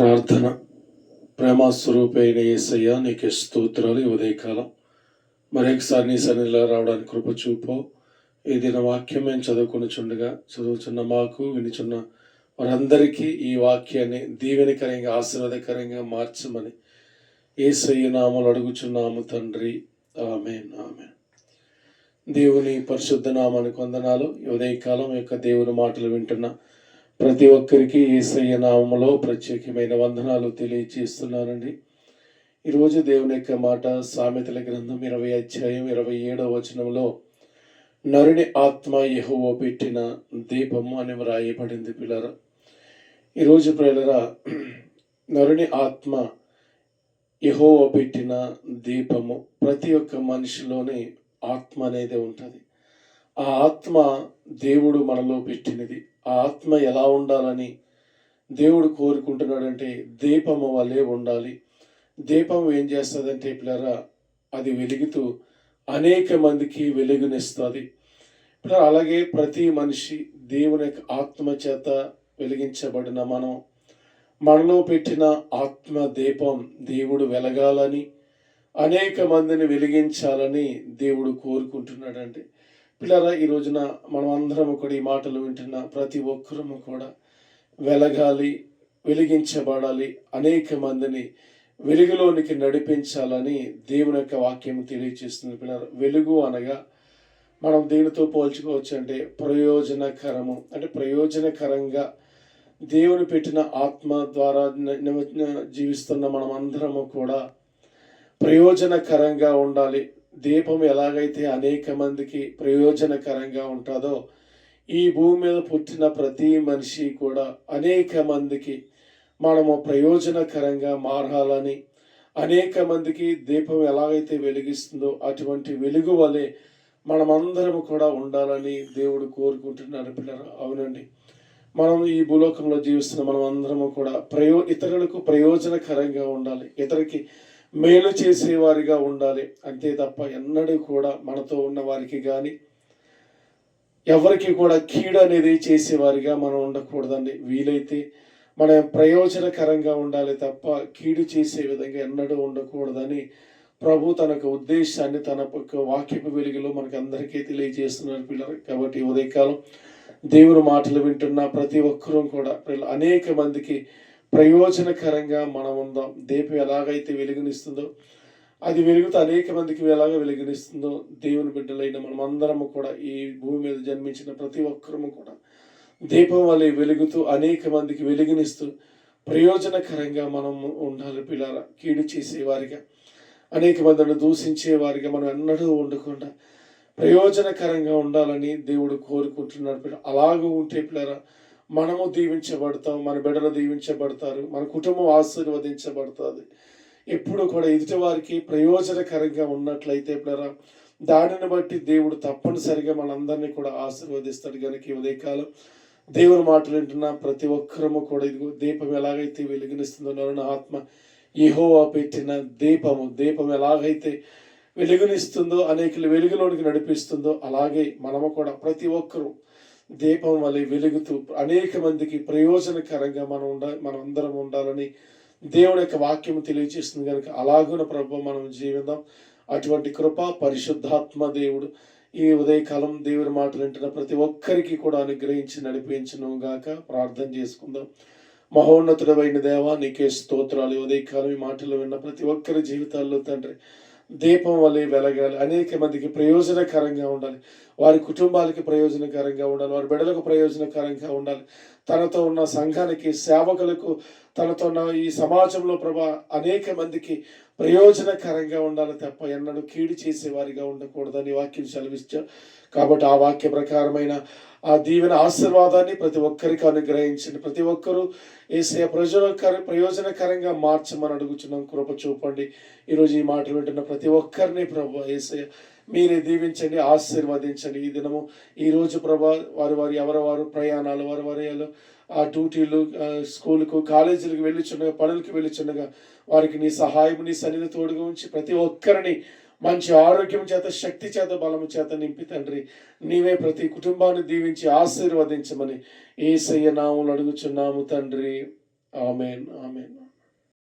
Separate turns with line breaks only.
ప్రార్థన. ప్రేమ స్వరూపైన యేసయ్య నీకు స్తోత్రాలు ఉదయకాలం. మరొకసారి నీ సన్నిధిలో రావడానికి కృప చూపో. ఈ దిన వాక్యం మేము చదువుకొనిచుండగా చదువుతున్న మాకు వినిచున్న వారందరికీ ఈ వాక్యాన్ని దీవెనకరంగా ఆశీర్వాదకరంగా మార్చమని ఏసయ్య నామలు అడుగుచున్నాము తండ్రి. ఆమె ఆమె దేవుని పరిశుద్ధ నామానికి వందనాలు. ఉదయకాలం యొక్క దేవుని మాటలు వింటున్న ప్రతి ఒక్కరికి ఏసయ్య నామములో ప్రత్యేకమైన వందనాలు తెలియజేస్తున్నానండి ఈరోజు దేవుని యొక్క మాట సామెతల గ్రంథం ఇరవై అధ్యాయం ఇరవై ఏడవ వచనంలో నరుని ఆత్మ యెహోవా పెట్టిన దీపము అని వ్రాయబడింది పిల్లరా. ఈరోజు పిల్లరా నరుని ఆత్మ యెహోవా పెట్టిన దీపము ప్రతి ఒక్క మనిషిలోని ఆత్మ అనేది ఉంటుంది. ఆ ఆత్మ దేవుడు మనలో పెట్టినది. ఆ ఆత్మ ఎలా ఉండాలని దేవుడు కోరుకుంటున్నాడంటే దీపము వలె ఉండాలి. దీపం ఏం చేస్తుందంటే పిల్లరా అది వెలుగుతూ అనేక మందికి వెలుగునిస్తుంది. ఇప్పుడు అలాగే ప్రతి మనిషి దేవుని యొక్క ఆత్మ చేత వెలిగించబడిన మనం మనలో పెట్టిన ఆత్మ దీపం దేవుడు వెలగాలని అనేక మందిని వెలిగించాలని దేవుడు కోరుకుంటున్నాడంటే పిల్లరా ఈ రోజున మనం అందరం కూడా ఈ మాటలు వింటున్న ప్రతి ఒక్కరము కూడా వెలగాలి వెలిగించబడాలి అనేక మందిని వెలుగులోనికి నడిపించాలని దేవుని యొక్క వాక్యం తెలియజేస్తుంది పిల్లలు వెలుగు అనగా మనం దేనితో పోల్చుకోవచ్చు అంటే ప్రయోజనకరము అంటే ప్రయోజనకరంగా దేవుని పెట్టిన ఆత్మ ద్వారా జీవిస్తున్న మనం అందరము కూడా ప్రయోజనకరంగా ఉండాలి దీపం ఎలాగైతే అనేక మందికి ప్రయోజనకరంగా ఉంటుందో ఈ భూమి మీద పుట్టిన ప్రతి మనిషి కూడా అనేక మందికి మనము ప్రయోజనకరంగా మారాలని అనేక మందికి దీపం ఎలాగైతే వెలిగిస్తుందో అటువంటి వెలుగు వలె మనమందరం కూడా ఉండాలని దేవుడు కోరుకుంటున్నాడు పిల్లలు. అవునండి. మనం ఈ భూలోకంలో జీవిస్తున్న మనం అందరము కూడా ప్రయో ఇతరులకు ప్రయోజనకరంగా ఉండాలి. ఇతరులకి మేలు చేసేవారిగా ఉండాలి. అంతే తప్ప ఎన్నడూ కూడా మనతో ఉన్న వారికి కానీ ఎవరికి కూడా కీడు అనేది చేసేవారిగా మనం ఉండకూడదండి. వీలైతే మనం ప్రయోజనకరంగా ఉండాలి తప్ప కీడు చేసే విధంగా ఎన్నడూ ఉండకూడదని ప్రభు తన యొక్క ఉద్దేశాన్ని తన యొక్క వాక్యపు వెలుగులో మనకు అందరికీ తెలియజేస్తున్నారు పిల్లలు. కాబట్టి ఉదయకాలం దేవుని మాటలు వింటున్న ప్రతి ఒక్కరూ కూడా పిల్లలు అనేక మందికి ప్రయోజనకరంగా మనం ఉందాం. దీపం ఎలాగైతే వెలుగునిస్తుందో అది వెలుగుతూ అనేక మందికి ఎలాగ వెలుగునిస్తుందో దేవుని బిడ్డలైన మనం కూడా ఈ భూమి మీద జన్మించిన ప్రతి ఒక్కరము కూడా దీపం వలె వెలుగుతూ అనేక మందికి వెలుగునిస్తూ ప్రయోజనకరంగా మనం ఉండాలి పిల్లల కీడు చేసేవారిగా అనేక మందిని దూషించే వారిగా మనం ఎన్నడూ ఉండకుండా ప్రయోజనకరంగా ఉండాలని దేవుడు కోరుకుంటున్నాడు పిల్ల అలాగూ ఉంటే పిల్లరా మనము దీవించబడతాం మన బిడ్డలు దీవించబడతారు మన కుటుంబం ఆశీర్వదించబడుతుంది. ఎప్పుడు కూడా ఎదుటి వారికి ప్రయోజనకరంగా ఉన్నట్లయితే పిల్లరా దానిని బట్టి దేవుడు తప్పనిసరిగా మనందరినీ కూడా ఆశీర్వదిస్తాడు. కనుక ఈ ఉదయకాలం దేవుని మాటలు వింటున్న. ప్రతి ఒక్కరము కూడా ఇదిగో దీపం ఎలాగైతే వెలుగునిస్తుందో ఆత్మ ఇహోవా పెట్టిన దీపము దీపం ఎలాగైతే వెలుగునిస్తుందో అనేకలు వెలుగులోనికి నడిపిస్తుందో అలాగే మనము కూడా ప్రతి ఒక్కరూ దీపం వలె వెలుగుతూ అనేక మందికి ప్రయోజనకరంగా మనం ఉండ మనం అందరం ఉండాలని దేవుని యొక్క వాక్యం తెలియజేస్తుంది కనుక అలాగున ప్రభు మనం జీవిద్దాం అటువంటి కృప పరిశుద్ధాత్మ దేవుడు ఈ ఉదయకాలం దేవుని మాటలు వింటున్న ప్రతి ఒక్కరికి కూడా అనుగ్రహించి నడిపించను గాక ప్రార్థన చేసుకుందాం. మహోన్నతుడమైన దేవా నీకే స్తోత్రాలు. ఉదయకాలం ఈ మాటలు విన్న ప్రతి ఒక్కరి జీవితాల్లో తండ్రి దీపం వలె వెలగాలి. అనేక మందికి ప్రయోజనకరంగా ఉండాలి. వారి కుటుంబాలకి ప్రయోజనకరంగా ఉండాలి. వారి బిడ్డలకు ప్రయోజనకరంగా ఉండాలి. తనతో ఉన్న సంఘానికి సేవకులకు తనతో ఉన్న ఈ సమాజంలో ప్రభా అనేక మందికి ప్రయోజనకరంగా ఉండాలి తప్ప ఎన్నడూ కీడు చేసేవారిగా ఉండకూడదని వాక్యం సెలవిచ్చారు కాబట్టి ఆ వాక్య ప్రకారమైన ఆ దీవెన ఆశీర్వాదాన్ని ప్రతి ఒక్కరికి అనుగ్రహించండి. ప్రతి ఒక్కరూ ఏసే ప్రయోజనకర ప్రయోజనకరంగా మార్చమని అడుగుచున్నాం. కృప చూపండి. ఈరోజు ఈ మాటలు వింటున్న ప్రతి ఒక్కరిని ప్రభు ఏసే మీరే దీవించండి ఆశీర్వదించండి. ఈ దినము ఈ రోజు ప్రభా వారి వారి ఎవరెవారు ప్రయాణాలు వారి వారి ఆ డ్యూటీలు స్కూల్కు స్కూలుకు కాలేజీలకు వెళ్ళిచుండగా పనులకు వెళ్ళిచుండగా వారికి నీ సహాయం నీ సన్నిధి తోడుగా ఉంచి ప్రతి ఒక్కరిని మంచి ఆరోగ్యం చేత శక్తి చేత బలము చేత నింపి తండ్రి. నీవే ప్రతి కుటుంబాన్ని దీవించి ఆశీర్వదించమని ఏసయ్య నాములు అడుగుచున్నాము తండ్రి. Amen amen.